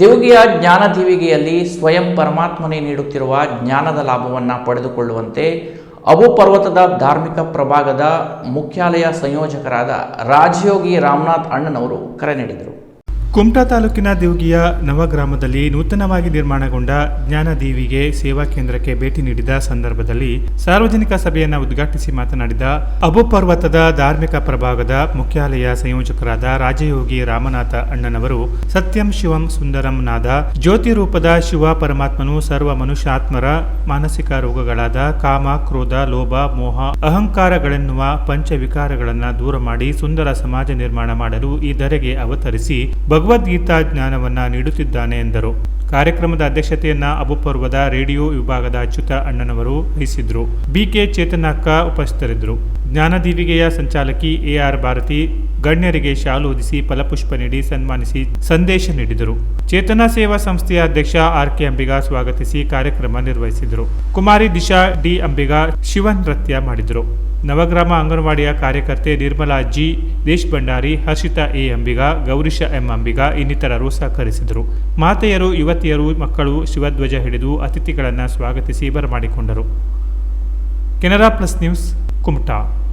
ದೇವಗಿಯ ಜ್ಞಾನದೀವಿಗೆಯಲ್ಲಿ ಸ್ವಯಂ ಪರಮಾತ್ಮನೇ ನೀಡುತ್ತಿರುವ ಜ್ಞಾನದ ಲಾಭವನ್ನು ಪಡೆದುಕೊಳ್ಳುವಂತೆ ಅಬು ಪರ್ವತದ ಧಾರ್ಮಿಕ ಪ್ರಭಾಗದ ಮುಖ್ಯಾಲಯ ಸಂಯೋಜಕರಾದ ರಾಜಯೋಗಿ ರಾಮನಾಥ್ ಅಣ್ಣನವರು ಕರೆ ನೀಡಿದರು. ಕುಮಟಾ ತಾಲೂಕಿನ ದೇವಗಿಯ ನವಗ್ರಾಮದಲ್ಲಿ ನೂತನವಾಗಿ ನಿರ್ಮಾಣಗೊಂಡ ಜ್ಞಾನದೇವಿಗೆ ಸೇವಾ ಕೇಂದ್ರಕ್ಕೆ ಭೇಟಿ ನೀಡಿದ ಸಂದರ್ಭದಲ್ಲಿ ಸಾರ್ವಜನಿಕ ಸಭೆಯನ್ನು ಉದ್ಘಾಟಿಸಿ ಮಾತನಾಡಿದ ಅಬು ಪರ್ವತದ ಧಾರ್ಮಿಕ ಪ್ರಭಾಗದ ಮುಖ್ಯಾಲಯ ಸಂಯೋಜಕರಾದ ರಾಜಯೋಗಿ ರಾಮನಾಥ ಅಣ್ಣನವರು, ಸತ್ಯಂ ಶಿವಂ ಸುಂದರಂ ನಾದ, ಜ್ಯೋತಿ ರೂಪದ ಶಿವ ಪರಮಾತ್ಮನು ಸರ್ವ ಮನುಷ್ಯಾತ್ಮರ ಮಾನಸಿಕ ರೋಗಗಳಾದ ಕಾಮ, ಕ್ರೋಧ, ಲೋಭ, ಮೋಹ, ಅಹಂಕಾರಗಳೆನ್ನುವ ಪಂಚವಿಕಾರಗಳನ್ನು ದೂರ ಮಾಡಿ ಸುಂದರ ಸಮಾಜ ನಿರ್ಮಾಣ ಮಾಡಲು ಈ ಧರೆಗೆ ಅವತರಿಸಿ ಭಗವದ್ಗೀತಾ ಜ್ಞಾನವನ್ನ ನೀಡುತ್ತಿದ್ದಾನೆ ಎಂದರು. ಕಾರ್ಯಕ್ರಮದ ಅಧ್ಯಕ್ಷತೆಯನ್ನ ಅಬುಪರ್ವದ ರೇಡಿಯೋ ವಿಭಾಗದ ಅಚ್ಯುತ ಅಣ್ಣನವರು ವಹಿಸಿದ್ರು. ಬಿಕೆ ಚೇತನಕ್ಕ ಉಪಸ್ಥಿತರಿದ್ದರು. ಜ್ಞಾನದೀವಿಗೆಯ ಸಂಚಾಲಕಿ ಎಆರ್ ಭಾರತಿ ಗಣ್ಯರಿಗೆ ಶಾಲು ಹೊದಿಸಿ ಫಲಪುಷ್ಪ ನೀಡಿ ಸನ್ಮಾನಿಸಿ ಸಂದೇಶ ನೀಡಿದರು. ಚೇತನ ಸೇವಾ ಸಂಸ್ಥೆಯ ಅಧ್ಯಕ್ಷ ಆರ್ ಕೆ ಅಂಬಿಗಾ ಸ್ವಾಗತಿಸಿ ಕಾರ್ಯಕ್ರಮ ನಿರ್ವಹಿಸಿದರು. ಕುಮಾರಿ ದಿಶಾ, ಡಿ. ಅಂಬಿಗಾ ಶಿವನ್ ನೃತ್ಯ ಮಾಡಿದರು. ನವಗ್ರಾಮ ಅಂಗನವಾಡಿಯ ಕಾರ್ಯಕರ್ತೆ Nirmala G. Desh Bhandari Harshita A. Ambiga, Gourisha M. Ambiga ಇನ್ನಿತರರು ಸಹಕರಿಸಿದರು. ಮಾತೆಯರು, ಯುವತಿಯರು, ಮಕ್ಕಳು ಶಿವಧ್ವಜ ಹಿಡಿದು ಅತಿಥಿಗಳನ್ನು ಸ್ವಾಗತಿಸಿ ಬರಮಾಡಿಕೊಂಡರು. Canara plus news, Kumta.